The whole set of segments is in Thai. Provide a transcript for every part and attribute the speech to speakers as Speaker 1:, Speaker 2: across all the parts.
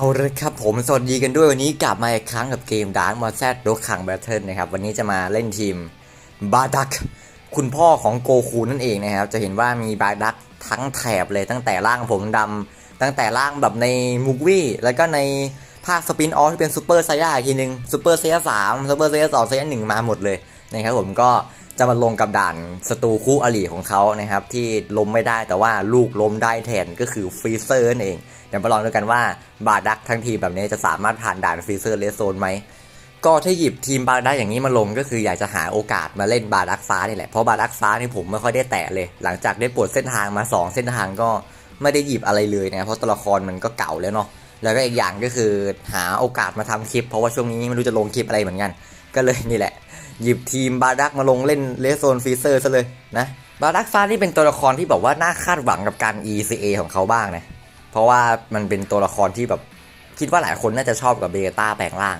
Speaker 1: เอาเลยครับผมสวัสดีกันด้วยวันนี้กลับมาอีกครั้งกับเกมดาร์ m มาแซดรถขังแบทเทิลนะครับ วันนี้จะมาเล่นทีมบาดักคุณพ่อของโกคูนั่นเองนะครับ จะเห็นว่ามีบาดักทั้งแถบเลยตั้งแต่ร่างผมดำตั้งแต่ร่างแบบในมูวี่แล้วก็ในภาคสปินออฟที่เป็นซูเปอร์ไซย่าอีกทีนึงซูเปอร์ไซย่าสามซูเปอร์ไซย่าสองไซย่าหนึ่งมาหมดเลยนะครับผมก็ จะมาลงกับด่านศัตรูคู่อริของเขานะครับ ที่ล้มไม่ได้แต่ว่าลูกล้มได้แทนก็คือฟรีเซอร์นั่นเองเดี๋ยวมาลองดูกันว่าบาดักทั้งทีแบบนี้จะสามารถผ่านด่านฟรีเซอร์เลสโซนไหมก็ถ้าหยิบทีมบาดักอย่างนี้มาลงก็คืออยากจะหาโอกาสมาเล่นบาดักฟ้านี่แหละเพราะบาดักฟ้านี่ผมไม่ค่อยได้แตะเลย หลังจากได้ปลดเส้นทางมา 2 เส้นทางก็ไม่ได้หยิบอะไรเลยนะเพราะตัวละครมันก็เก่าแล้วเนาะแล้วก็อีกอย่างก็คือหาโอกาสมาทำคลิป เพราะว่าช่วงนี้ไม่รู้จะลงคลิปอะไรเหมือนกัน ก็เลยนี่แหละ หยิบทีมบาดักมาลงเล่นเลสโซนฟรีเซอร์ซะเลยนะบาดักฟ้านี่เป็นตัวละครที่บอกว่าน่าคาดหวังกับการ ECA ของเขาบ้างนะเพราะว่ามันเป็นตัวละครที่แบบคิดว่าหลายคนน่าจะชอบกับเบต้าแปลงร่าง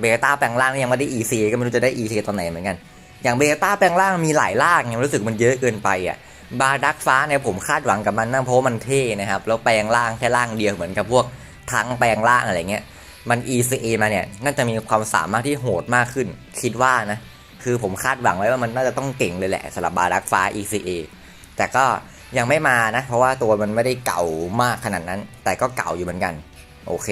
Speaker 1: เบต้าแปลงร่างนี่ยังไม่ได้ ECA ก็ไม่รู้จะได้ ECA ตอนไหนเหมือนกัน อย่างเบต้าแปลงร่างมีหลายร่างยังรู้สึกมันเยอะเกินไปอะบาดักฟ้าเนี่ยผมคาดหวังกับมันนะเพราะมันเท่นะครับแล้วแปลงร่างแค่ร่างเดียวเหมือนกับพวกทั้งแปลงร่างอะไรเงี้ย มัน ECA มาเนี่ยน่าจะมีความสามารถที่โหดมากขึ้น คิดว่านะ คือผมคาดหวังไว้ว่ามันน่าจะต้องเก่งเลยแหละสำหรับบาดักฟ้า ECA แต่ก็ยังไม่มานะ เพราะว่าตัวมันไม่ได้เก่ามากขนาดนั้น แต่ก็เก่าอยู่เหมือนกัน โอเค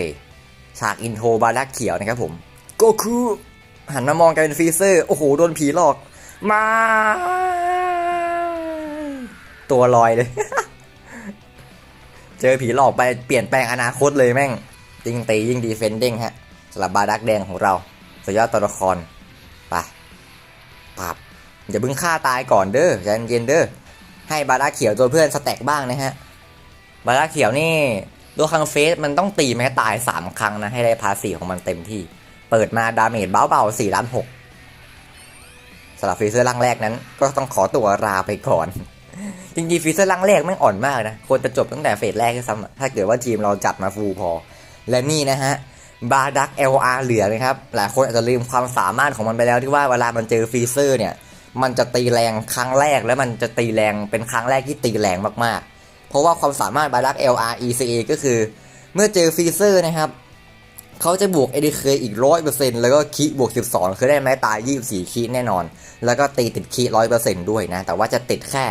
Speaker 1: ฉากอินโทรบาดักเขียวนะครับผมโกคูหันมามองกันเป็นฟรีเซอร์ โอ้โห โดนผีหลอก มา ตัวลอยเลย เจอผีหลอกไปเปลี่ยนแปลงอนาคตเลยแม่ง ยิ่งตียิ่งดีเฟนดิ้งฮะสำหรับบาดักแดงของเราสุดยอดตัวละครไปปับอย่าเพิ่งฆ่าตายก่อนเด้อใจเย็นเด้อให้บาราเขียวตัวเพื่อนสแต็กบ้างนะฮะบาราเขียวนี่ตัวคังเฟสมันต้องตีแม้ตาย 3 ครั้งนะให้ได้พาสีของมันเต็มที่ เปิดมาดาเมจเบาๆ4ล้าน6สำหรับฟรีเซอร์ร่างแรกนั้น ก็ต้องขอตัวลาไปก่อน จริงๆฟรีเซอร์ร่างแรกแม่งอ่อนมากนะควรจะจบตั้งแต่เฟสแรกด้วยซ้ำถ้าเกิดว่าทีมเราจัดมาฟูลพอ และนี่นะฮะบาดัก LR เหลือนะครับ หลายคนอาจจะลืมความสามารถของมันไปแล้วที่ว่าเวลามันเจอฟรีเซอร์เนี่ย มันจะตีแรงครั้งแรกแล้วมันจะตีแรงเป็นครั้งแรกที่ตีแรงมากๆ เพราะว่าความสามารถบาดัก LR ECA ก็คือ เมื่อเจอฟรีเซอร์นะครับ เขาจะบวกเอ ADK อีก100%แล้วก็คีบวก 12 คือได้ไม้ตาย 24 คีแน่นอน แล้วก็ตีติดคี100%ด้วยนะ แต่ว่าจะติดแค่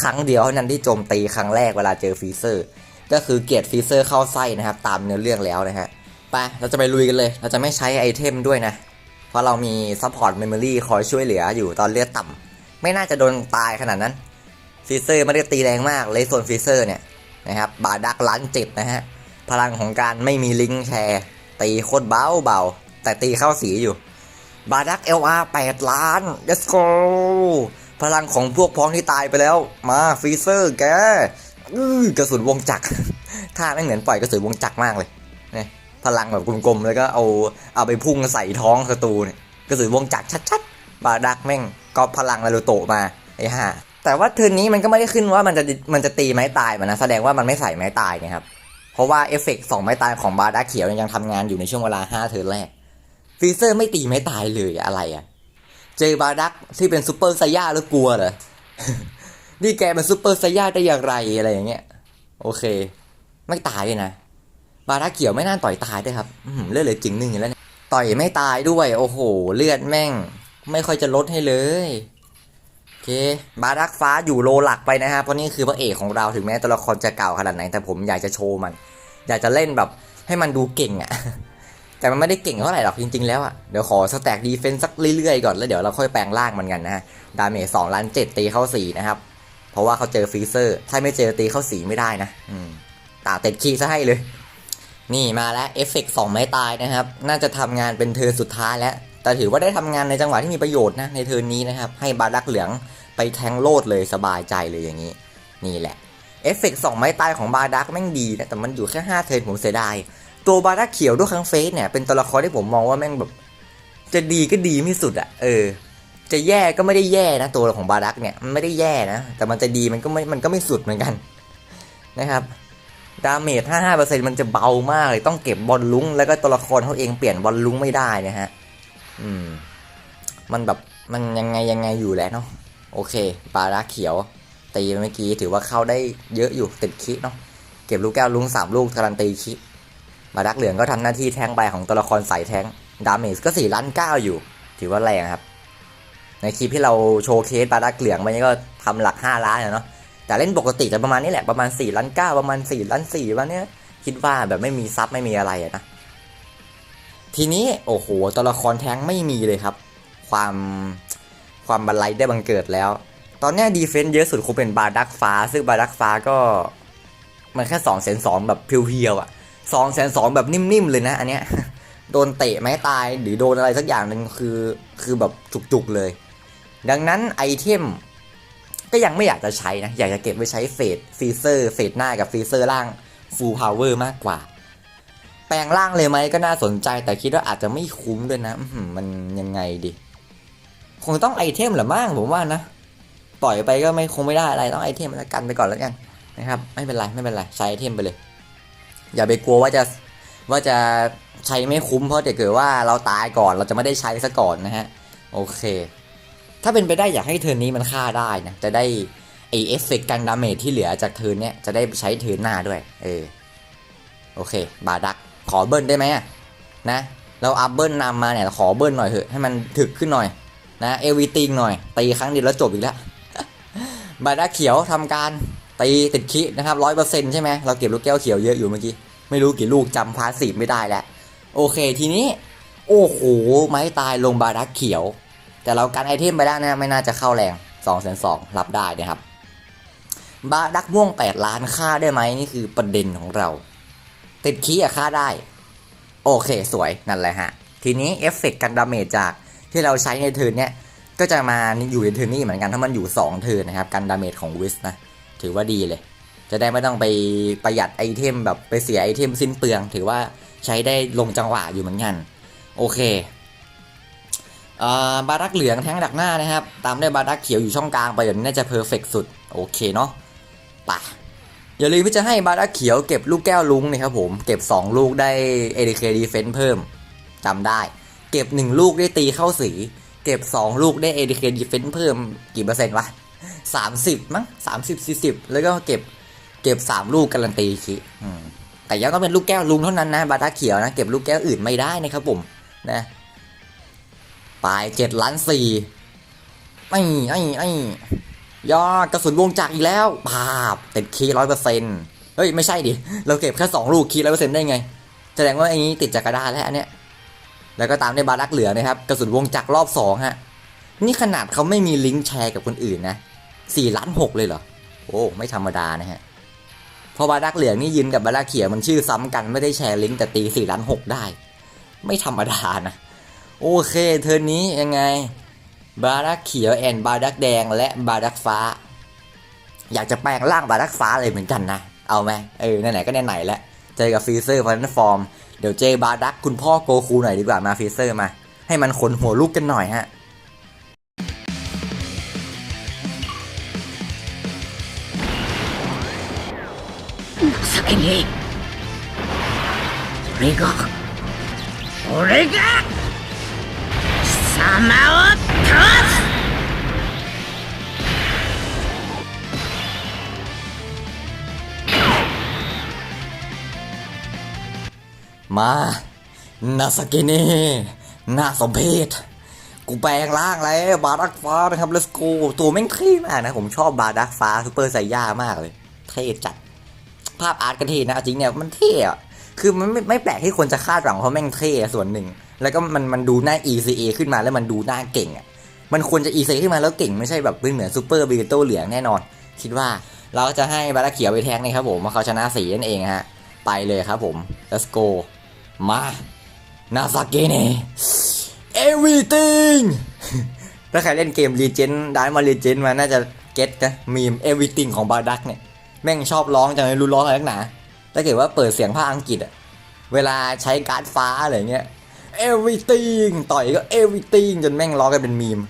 Speaker 1: ครั้งเดียวเท่านั้นที่โจมตีครั้งแรกเวลาเจอฟรีเซอร์ ก็คือเกียรติฟีเซอร์เข้าไส้นะครับ ตามเนื้อเรื่องแล้วนะฮะไปเราจะไปลุยกันเลย เราจะไม่ใช้ไอเทมด้วยนะ เพราะเรามีซัพพอร์ตเมมโมรีคอยช่วยเหลืออยู่ตอนเลือดต่ำไม่น่าจะโดนตายขนาดนั้นฟีเซอร์ไม่ได้ตีแรงมากเลยส่วนฟีเซอร์เนี่ยนะครับบาดักล้านเจ็ดนะฮะพลังของการไม่มีลิงก์แชร์ ตีโคตรเบาเบาแต่ตีเข้าสีอยู่ บาดัก LR 8ล้าน let's go พลังของพวกพ้องที่ตายไปแล้ว มาฟีเซอร์แก กระสุนวงจักรท่าไม่เหมือนปล่อยกระสุนวงจักรมากเลยเนี่ยพลังแบบกลมๆแล้วก็เอาเอาไปพุ่งใส่ท้องศัตรูเนี่ยกระสุนวงจักรชัดๆบาดักแม่งก็พลังนารูโตะมาไอ้ห่าแต่ว่าเทิร์นนี้มันก็ไม่ได้ขึ้นว่ามันจะมันจะตีไม้ตายมันนะแสดงว่ามันไม่ใส่ไม้ตายไงครับเพราะว่าเอฟเฟกต์สองไม้ตายของบาดักเขียวยังทำงานอยู่ในช่วงเวลาห้าเทิร์นแรกฟีเซอร์ไม่ตีไม้ตายเลยอะไรอะเจอบาดักที่เป็นซูเปอร์ไซย่าแล้วกลัวเหรอ นี่แกเป็นซูเปอร์ไซย่าได้อย่างไรอะไรอย่างเงี้ย โอเค ไม่ตายเลยนะ บาดักเขียวไม่น่าต่อยตายด้วยครับเลือดเหลือจริงหนึ่งอยู่แล้วต่อยไม่ตายด้วย โอ้โห เลือดแม่ง ไม่ค่อยจะลดให้เลยโอเค บาดักฟ้าอยู่โลหลักไปนะฮะเพราะนี่คือพระเอกของเราถึงแม้ตัวละครจะเก่าขนาดไหนแต่ผมอยากจะโชว์มัน อยากจะเล่นแบบ ให้มันดูเก่งอะแต่มันไม่ได้เก่งเท่าไหร่หรอกจริง ๆ แล้วอะ เดี๋ยวขอสแต็กดีเฟนซ์สักเรื่อยๆก่อนแล้วเดี๋ยวเราค่อยแปลงร่างมันกันนะฮะ ดาเมจสองล้านเจ็ดตีเข้าสี่นะครับ เพราะว่าเขาเจอฟรีเซอร์ ถ้าไม่เจอตีเข้าสีไม่ได้นะอืมตาเต็ดคีซะให้เลย นี่มาแล้วเอฟเฟกสองไม้ตายนะครับ น่าจะทำงานเป็นเทิร์นสุดท้ายแล้ว แต่ถือว่าได้ทำงานในจังหวะที่มีประโยชน์นะในเทิร์นนี้นะครับ ให้บาดักเหลืองไปแทงโลดเลยสบายใจเลยอย่างนี้ นี่แหละเอฟเฟกสองไม้ตายของบาดักแม่งดีนะแต่มันอยู่แค่ห้าเทิร์นผมเสียดายตัวบาดักเขียวด้วยคังเฟสเนี่ยเป็นตัวละครที่ผมมองว่าแม่งแบบ จะดีก็ดีไม่สุดอะเออ จะแย่ก็ไม่ได้แย่นะ ตัวของบาดักเนี่ยมันไม่ได้แย่นะ แต่มันจะดีมันก็ไม่มันก็ไม่สุดเหมือนกันนะครับดาเมจ 55%มันจะเบามากเลยต้องเก็บบอลลุงแล้วก็ตัวละครเขาเองเปลี่ยนบอลลุงไม่ได้นะฮะ อืม มันแบบมันยังไงยังไงอยู่แหล้วเนาะโอเค บาดักเขียว ตีเมื่อกี้ถือว่าเข้าได้เยอะอยู่ติดคิเนาะเก็บลูกแก้วลุงสามลูกการันตีคิบาดักเหลืองก็ทำหน้าที่แทงค์ไปของตัวละครสายแทงดาเมจก็4ล้านเก้าอยู่ ถือว่าแรงครับ ในคลิปที่เราโชว์เคสบาดักเหลืองไปนี่ก็ทำหลัก 5 ล้านเนาะแต่เล่นปกติจะประมาณนี้แหละประมาณ4ล้านเก้าประมาณ4ล้านสี่วันเนี้ยคิดว่าแบบไม่มีซับไม่มีอะไรนะทีนี้โอ้โหตัวละครแท้งไม่มีเลยครับ ความความบันไลได้บังเกิดแล้ว ตอนนี้ดีเฟนต์เยอะสุดคงเป็นบาดักฟ้า ซึ่งบาดักฟ้าก็มันแค่สองแสนสองแบบเพียวๆอะสองแสนสองแบบนิ่มๆเลยนะอันเนี้ยโดนเตะไม้ตายหรือโดนอะไรสักอย่างหนึ่งคือคือแบบจุกๆเลย ดังนั้นไอเทมก็ยังไม่อยากจะใช้นะ อยากจะเก็บไว้ใช้เฟสฟีเซอร์เฟสหน้ากับฟีเซอร์ล่างฟูลพาวเวอร์มากกว่า แปลงร่างเลยไหมก็น่าสนใจแต่คิดว่าอาจจะไม่คุ้มด้วยนะมันยังไงดิ คงต้องไอเทมแหละมั่งผมว่านะ ปล่อยไปก็ไม่คงไม่ได้อะไรต้องไอเทมแล้วกันไปก่อนแล้วกันนะครับ ไม่เป็นไรไม่เป็นไรใช้ไอเทมไปเลย อย่าไปกลัวว่าจะว่าจะใช้ไม่คุ้มเพราะเดี๋ยวเกิดว่าเราตายก่อนเราจะไม่ได้ใช้ซะก่อนนะฮะ โอเค ถ้าเป็นไปได้อยากให้เทิร์นนี้มันฆ่าได้นะจะได้ไอเอฟเฟกต์กันดาเมจที่เหลือจากเทิร์นเนี้ยจะได้ใช้เทิร์นหน้าด้วย เออโอเค บาดักขอเบิ้ลได้ไหมนะเราอัพเบิ้ลนำมาเนี่ยขอเบิ้ลหน่อยเถอะให้มันถึกขึ้นหน่อยนะเอวีติงหน่อยตีครั้งเดียวแล้วจบอีกแล้วบาดักเขียวทำการตีติดคินะครับร้อยเปอร์เซ็นต์ใช่ไหมเราเก็บลูกแก้วเขียวเยอะอยู่เมื่อกี้ไม่รู้กี่ลูกจำพาสีไม่ได้แล้วโอเคทีนี้ โอ้โหไม้ตายลงบาดักเขียว แต่เรากันไอเทมไปแล้วนะไม่น่าจะเข้าแรง2องแสนสองรับได้นะครับบาดักม่วง 8 ล้านค่าได้ไหมนี่คือประเด็นของเรา ติดคีย์อะค่าได้ โอเคสวยนั่นแหละฮะ ทีนี้เอฟเฟกต์กันดาเมจจากที่เราใช้ในเทิร์นเนี้ยก็จะมาอยู่ในเทิร์นนี้เหมือนกันถ้ามันอยู่ 2 เทิร์นนะครับกันดาเมจของวิสนะถือว่าดีเลย จะได้ไม่ต้องไปประหยัดไอเทมแบบไปเสียไอเทมสิ้นเปลือง ถือว่าใช้ได้ลงจังหวะอยู่เหมือนกัน โอเค บารักเหลืองแทงดักหน้านะครับ ตามด้วยบารักเขียวอยู่ช่องกลางไปแบบนี้น่าจะเพอร์เฟกสุด โอเคเนาะไปอย่าลืมที่จะให้บาร์ดาเขียวเก็บลูกแก้วลุงนะครับผม เก็บ 2 ลูกได้ ADK Defense เพิ่มจำได้ เก็บ 1 ลูกได้ตีเข้าสี เก็บ 2 ลูกได้ ADK Defense เพิ่มกี่เปอร์เซ็นต์วะ30 มั้ง30 40 แล้วก็เก็บเก็บ 3 ลูกการันตีคิแต่ยังต้องเป็นลูกแก้วลุงเท่านั้นนะบาร์ดาเขียวนะเก็บลูกแก้วอื่นไม่ได้นะครับผมนะ ปลาย7ล้าน4ไอ้ไอ้ไอ้ยอดกระสุนวงจักรอีกแล้วภาพติดคีร้อยเปอร์เซ็นต์เฮ้ย ไม่ใช่ดิ เราเก็บแค่สองลูกคีร้อยเปอร์เซ็นต์ได้ไง แสดงว่าไอ้นี้ติดจากกระดาษแล้วอันเนี้ยแล้วก็ตามด้วยบารักเหลือนะครับ กระสุนวงจักรรอบสองฮะ นี่ขนาดเขาไม่มีลิงก์แชร์กับคนอื่นนะสี่ล้านหกเลยเหรอ โอ้ ไม่ธรรมดานะฮะพอบารักเหลืองนี่ยืนกับบารักเขียวมันชื่อซ้ำกันไม่ได้แชร์ลิงก์แต่ตีสี่ล้านหกได้ ไม่ธรรมดานะ โอเค เทอร์นนี้ยังไง บารักเขียวแอนบารักแดงและบารักฟ้า อยากจะแปลงร่างบารักฟ้าเลยเหมือนกันนะ เอาไหมเออไหนๆก็ไหนๆแล้วเจอกับฟรีเซอร์พันฟอร์ม เดี๋ยวเจอบารักคุณพ่อโกคูหน่อยดีกว่ามาฟรีเซอร์มา ให้มันขนหัวลูกกันหน่อยฮะ
Speaker 2: 情けねえ俺が俺が貴様 を倒す
Speaker 1: มานาสกินีน่าสมเพชกูแปลงร่างแล้วบารักฟ้านะครับ let's go ตัวแม่งเท่มากนะ ผมชอบบารักฟ้าซูเปอร์ไซย่ามากเลย เท่จัด ภาพอาร์ตก็เท่นะเอาจริงเนี่ยมันเท่อะคือมันไม่ไม่แปลกที่คนจะคาดหวังเพราะแม่งเท่อะส่วนหนึ่ง แล้วก็มันมันดูหน้า ECA ขึ้นมาแล้วมันดูหน้าเก่งอะมันควรจะ ECA ขึ้นมาแล้วเก่งไม่ใช่แบบเป็นเหมือนซูเปอร์บิโตเหลืองแน่นอน คิดว่าเราจะให้บารักเขียวไปแทงนะครับผมว่าเขาชนะสีนั่นเองฮะไปเลยครับผม let's go มานาซาเกเน่ everything ถ้าใครเล่นเกม Legend ได้มา Legend มาน่าจะเก็ตนะมีม everything ของบาดักเนี่ย แม่งชอบร้องจังเลยรู้ร้องอะไรนักหนาถ้าเกิดว่าเปิดเสียงภาคอังกฤษอะเวลาใช้การ์ดฟ้าอะไรเงี้ย everything ต่อยก็ everything จนแม่งร้อกันเป็นมีม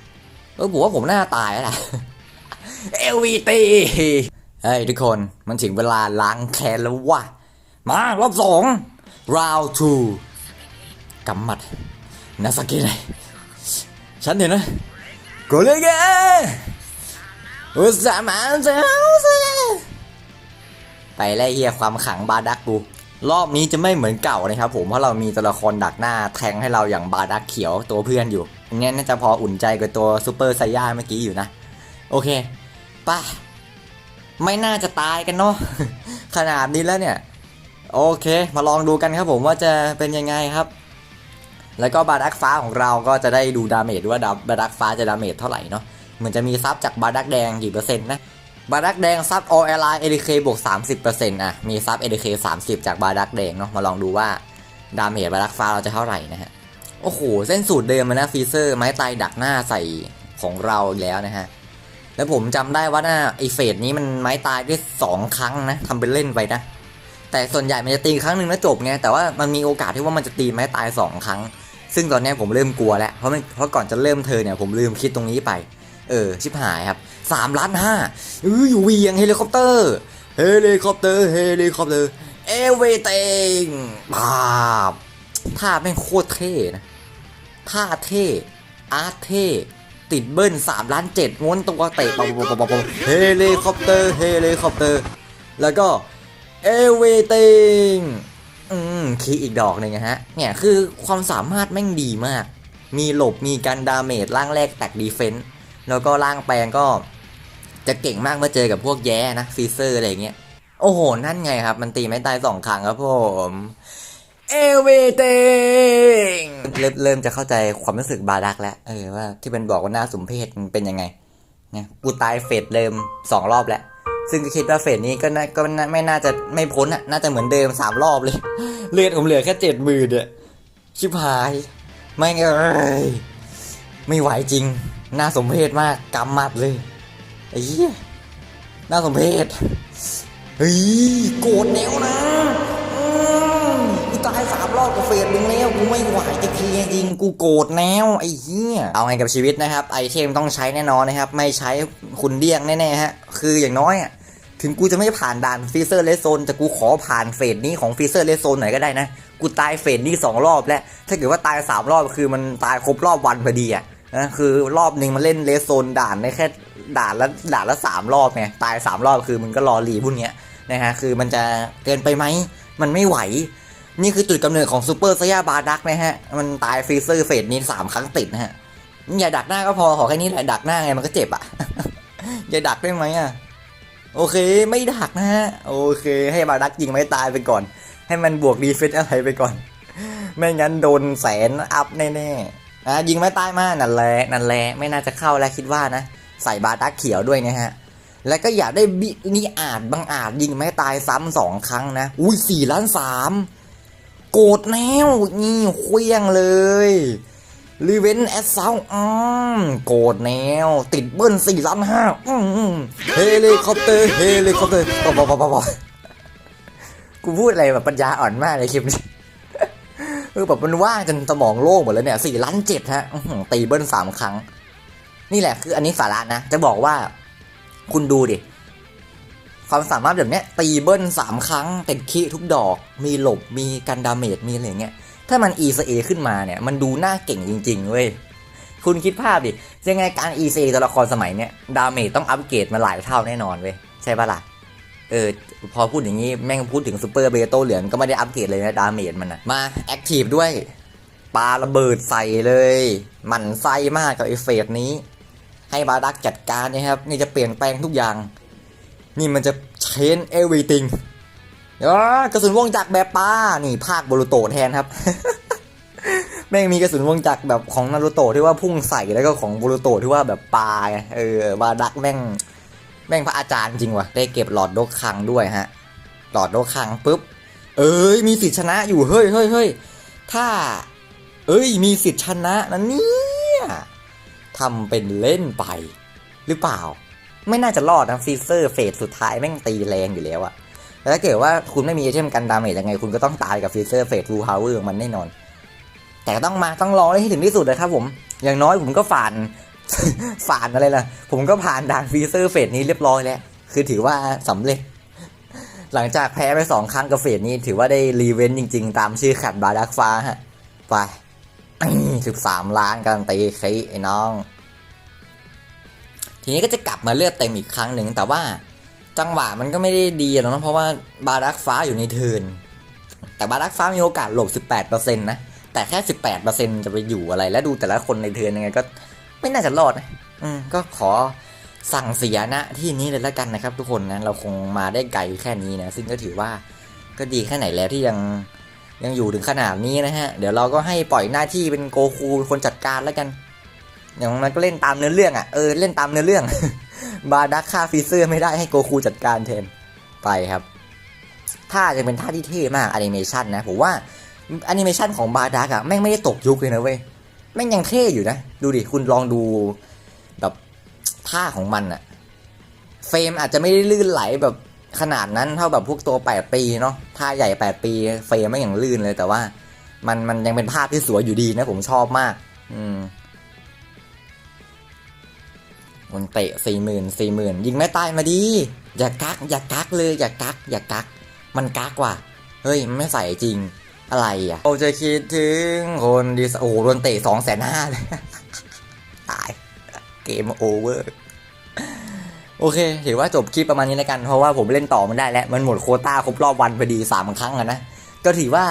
Speaker 1: เออผมว่าผมน่าตายแล้วล่ะ everything เฮ้ยทุกคนมันถึงเวลาล้างแค้นแล้วว่ะ มารอบสอง round two กำมัดนาสกิเลยฉันเห็นนะกูเลยแกอุตส่าห์มาเจ้าเซไปไล่เฮียความขังบาดักกู รอบนี้จะไม่เหมือนเก่านะครับผมเพราะเรามีตัวละครดักหน้าแทงให้เราอย่างบาดักเขียวตัวเพื่อนอยู่อันนี้น่าจะพออุ่นใจกว่าตัวซูเปอร์ไซย่าเมื่อกี้อยู่นะ โอเคไป่ะไม่น่าจะตายกันเนาะขนาดนี้แล้วเนี่ย โอเค มาลองดูกันครับผมว่าจะเป็นยังไงครับ แล้วก็บาดักฟ้าของเราก็จะได้ดูดาเมจว่าดาบาดักฟ้าจะดาเมจเท่าไหร่เนาะเหมือนจะมีซับจากบาดักแดงกี่เปอร์เซ็นต์นะ บาดักแดงซับ all ally ADK บวก 30%อะ มีซับ ADK 30 จากบาดักแดงเนาะ มาลองดูว่า ดาเมจบาดักฟ้าเราจะเท่าไหร่นะฮะ โอ้โห เส้นสูตรเดิมนะฟีเซอร์ไม้ตายดักหน้าใส่ของเราอีกแล้วนะฮะ แล้วผมจำได้ว่าน้าไอเฟสนี้มันไม้ตายได้สองครั้งนะทำเป็นเล่นไปนะ แต่ส่วนใหญ่มันจะตีครั้งหนึ่งแล้วจบไง แต่ว่ามันมีโอกาสที่ว่ามันจะตีไม้ตายสองครั้ง ซึ่งตอนนี้ผมเริ่มกลัวแล้ว เพราะเพราะก่อนจะเริ่มเธอเนี่ยผมลืมคิดตรงนี้ไป เออ ชิบหายครับสามล้านห้าเอออยู่เวียงเฮลิคอปเตอร์ เฮลิคอปเตอร์ เฮลิคอปเตอร์ เอเวเตงปาบท่าแม่งโคตรเท่นะท่าเท่อาร์ตเท่ติดเบิ้ลสามล้านเจ็ดม้วนตัวเตะปะปะปะปะปะเฮลิคอปเตอร์ เฮลิคอปเตอร์ แล้วก็เอเวเตงอืมคีอีกดอกหนึ่งฮะ เนี่ยคือความสามารถแม่งดีมาก มีหลบมีการดาเมจร่างแรกแตกดีเฟนต์ แล้วก็ร่างแปลงก็จะเก่งมากเมื่อเจอกับพวกแย่นะฟีเซอร์อะไรเงี้ย โอ้โห นั่นไงครับ มันตีไม่ตายสองครั้งครับผมเอเวเตงเริ่มเริ่มจะเข้าใจความรู้สึกบาดักแล้ว เออว่าที่เป็นบอกว่าหน้าสมเพศมันเป็นยังไงนี่ยกูตายเฟสเดิมสองรอบแล้ว ซึ่งก็คิดว่าเฟสนี้ก็น่าก็น่าไม่น่าจะไม่พ้นอะ น่าจะเหมือนเดิมสามรอบเลย เลือดผมเหลือแค่เจ็ดหมื่นอะชิบหาย ไม่เอ้ยไม่ไหวจริง น่าสมเพชมากกำมัดเลยไอ้เหี้ยน่าสมเพชเฮ้ยโกรธแนวนะกูตายสามรอบกับเฟสมึงแล้วกูไม่ไหวจะเคลียร์จริงกูโกรธแนวไอ้เหี้ยเอาไงกับชีวิตนะครับ ไอเทมต้องใช้แน่นอนนะครับ ไม่ใช้คุณเดี้ยงแน่ๆฮะ คืออย่างน้อยอะถึงกูจะไม่ผ่านด่านฟีเซอร์เลสโซนแต่กูขอผ่านเฟสนี้ของฟีเซอร์เลสโซนหน่อยก็ได้นะ กูตายเฟสนี้สองรอบแล้ว ถ้าเกิดว่าตายสามรอบคือมันตายครบรอบวันพอดีอะ นะคือรอบหนึ่งมันเล่นเลสโซนด่านได้แค่ด่านละด่านละสามรอบไงตายสามรอบคือมึงก็รอรีพวกเนี้ยนะฮะคือมันจะเกินไปไหมมันไม่ไหว นี่คือจุดกำเนิดของซูเปอร์ไซยาบาดักนะฮะ มันตายฟรีเซอร์เฟสนี้สามครั้งติดนะฮะอย่าดักหน้าก็พอขอแค่นี้แหละดักหน้าไงมันก็เจ็บอะอย่าดักได้ไหมอะโอเคไม่ดักนะฮะโอเค ให้บาดักยิงไม่ตายไปก่อน ให้มันบวกดีเฟนอะไรไปก่อน ไม่งั้นโดนแสนอัพแน่ๆ นะยิงไม่ตายมากนั่นแหละนั่นแหละไม่น่าจะเข้าแล้วคิดว่านะใส่บาดักเขียวด้วยนะฮะแล้วก็อยากได้บินี่อาจบางอาจยิงไม่ตายซ้ำสองครั้งนะ อุ้ยสี่ล้านสามโกรธแนวนี่เคลี้ยงเลยรีเวนแอสซาวอืมโกรธแนว ติดเบิ้ลสี่ล้านห้าอืมเฮลิคอปเตอร์เฮลิคอปเตอร์ปะปะปะปะกูพูดอะไรแบบปัญญาอ่อนมากเลยคลิปนี้ เออแบบมันว่างจนสมองโล่งหมดแล้วเนี่ยสี่ล้านเจ็ดฮะตีเบิ้ลสามครั้ง นี่แหละคืออันนี้สาระนะ จะบอกว่าคุณดูดิ ความสามารถแบบเนี้ย ตีเบิ้ลสามครั้งเป็นคีทุกดอก มีหลบมีกันดาเมจมีอะไรเงี้ย ถ้ามัน e เอขึ้นมาเนี่ย มันดูน่าเก่งจริง ๆ เว้ยคุณคิดภาพดิ ยังไงการ e เตัวละครสมัยเนี้ยดาเมจต้องอัปเกรดมาหลายเท่าแน่นอนเว้ยใช่ปะล่ะเออ พอพูดอย่างนี้แม่งพูดถึงซูเปอร์เบโตเหลืองก็ไม่ได้อัปเกรดเลยนะ ดาเมจมันนะมาแอคทีฟด้วยปาระเบิดใส่เลย หมันไส้มากกับไอฟเฟสนี้ ให้บาดักจัดการนะครับ นี่จะเปลี่ยนแปลงทุกอย่าง นี่มันจะเชนเอวีติงกระสุนวงจักรแบบปลานี่ภาคบรูโตแทนครับ แม่งมีกระสุนวงจักรแบบของนารูโตที่ว่าพุ่งใส่แล้วก็ของบรูโตที่ว่าแบบปลาเออบาดักแม่ง แม่งพระอาจารย์จริงวะได้เก็บหลอดโดกคังด้วยฮะ หลอดโดกคังปุ๊บ เอ้ยมีสิทธิชนะอยู่เฮ้ยเฮ้ยเฮ้ยถ้า เอ้ยมีสิทธิชนะนะเนี่ยทำเป็นเล่นไป หรือเปล่า ไม่น่าจะรอดนะฟีเซอร์เฟสสุดท้ายแม่งตีแรงอยู่แล้วอะแต่ถ้าเกิดว่าคุณไม่มีไอเทมกันดาเมจยังไง คุณก็ต้องตายกับฟีเซอร์เฟสฟูลพาวเวอร์มันแน่นอน แต่ต้องมาต้องรอให้ถึงที่สุดเลยครับผม อย่างน้อยผมก็ฝ่าน ฝ่านอะไรล่ะ ผมก็ผ่านด่านฟีเซอร์เฟสนี้เรียบร้อยแล้ว คือถือว่าสำเร็จ หลังจากแพ้ไปสองครั้งกับเฟสนี้ ถือว่าได้รีเวนต์จริง ๆ ตามชื่อขัดบาดักฟ้าฮะ ไปสิบสามล้านการนตีเคไอ้น้อง ทีนี้ก็จะกลับมาเลือดเต็มอีกครั้งหนึ่งแต่ว่าจังหวะมันก็ไม่ได้ดีหรอกนะเพราะว่าบาดักฟ้าอยู่ในเทินแต่บารักฟ้ามีโอกาสหลบ 18%นะ แต่แค่ 18%จะไปอยู่อะไร แล้วดูแต่ละคนในเทินยังไงก็ ไม่น่าจะรอดนะอืมก็ขอสั่งเสียนะที่นี้เลยล้วกันนะครับทุกคนนะเราคงมาได้ไกลแค่นี้นะซึ่งก็ถือว่าก็ดีแค่ไหนแล้วที่ยังยังอยู่ถึงขนาดนี้นะฮะ เดี๋ยวเราก็ให้ปล่อยหน้าที่เป็นโกคูเป็นคนจัดการแล้วกัน อย่างนั้นก็เล่นตามเนื้อเรื่องอะเออเล่นตามเนื้อเรื่อง บาดักฆ่าฟีเซอร์ไม่ได้ให้โกคูจัดการแทนไปครับท่าจะเป็นท่าที่เท่มากแอนิเมชันนะผมว่าแอนิเมชันของบาดักอะแม่งไม่ได้ตกยุคเลยนะเว้ย แม่งยังเท่อยู่นะ ดูดิ คุณลองดูแบบท่าของมันอะเฟรมอาจจะไม่ได้ลื่นไหลแบบขนาดนั้นเท่าแบบพวกตัว 8 ปีเนาะท่าใหญ่ 8 ปี เฟรมไม่อย่างลื่นเลยแต่ว่า มันมันยังเป็นภาพที่สวยอยู่ดีนะผมชอบมาก อืมมันเตะสี่หมื่นสี่หมื่นยิงไม่ตายมาดี อย่ากัก อย่ากักเลย อย่ากัก อย่ากัก มันกักว่ะเฮ้ยไม่ใส่จริง อะไรอะโอจะคิดถึงคนดีสโอ้โหโดนเตะสองแสนห้าเลย ตาย เกมโอเวอร์ โอเค ถือว่าจบคลิปประมาณนี้แล้วกัน เพราะว่าผมเล่นต่อมันได้แล้ว มันหมดโคต้าครบรอบวันพอดีสามครั้งอะนะ ก็ถือว่า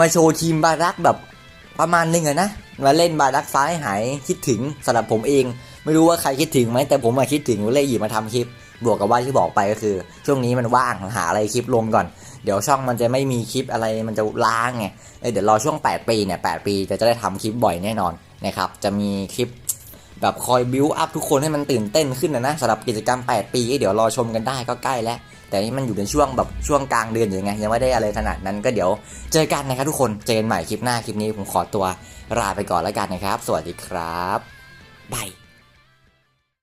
Speaker 1: มาโชว์ทีมบารักแบบประมาณนึงอะนะ มาเล่นบารักฟ้าให้หายคิดถึงสำหรับผมเอง ไม่รู้ว่าใครคิดถึงไหมแต่ผมมาคิดถึงเลยหยิบมาทำคลิป บวกกับว่าที่บอกไปก็คือ ช่วงนี้มันว่างหาอะไรคลิปลงก่อน เดี๋ยวช่องมันจะไม่มีคลิปอะไรมันจะล้างไงเเดี๋ยวรอช่วง 8 ปีเนี่ย8ปีจะจะได้ทำคลิปบ่อยแน่นอนนะครับจะมีคลิปแบบคอยบิวอัพทุกคนให้มันตื่นเต้นขึ้นนะนะสำหรับกิจกรรม 8 ปี เดี๋ยวรอชมกันได้ก็ใกล้แล้ว แต่นี่มันอยู่ในช่วงแบบช่วงกลางเดือนอยู่ไงยังไม่ได้อะไรขนาดนั้นก็เดี๋ยวเจอกันนะครับทุกคนเจอกันใหม่คลิปหน้าคลิปนี้ผมขอตัวลาไปก่อนแล้วกันนะครับ สวัสดีครับบาย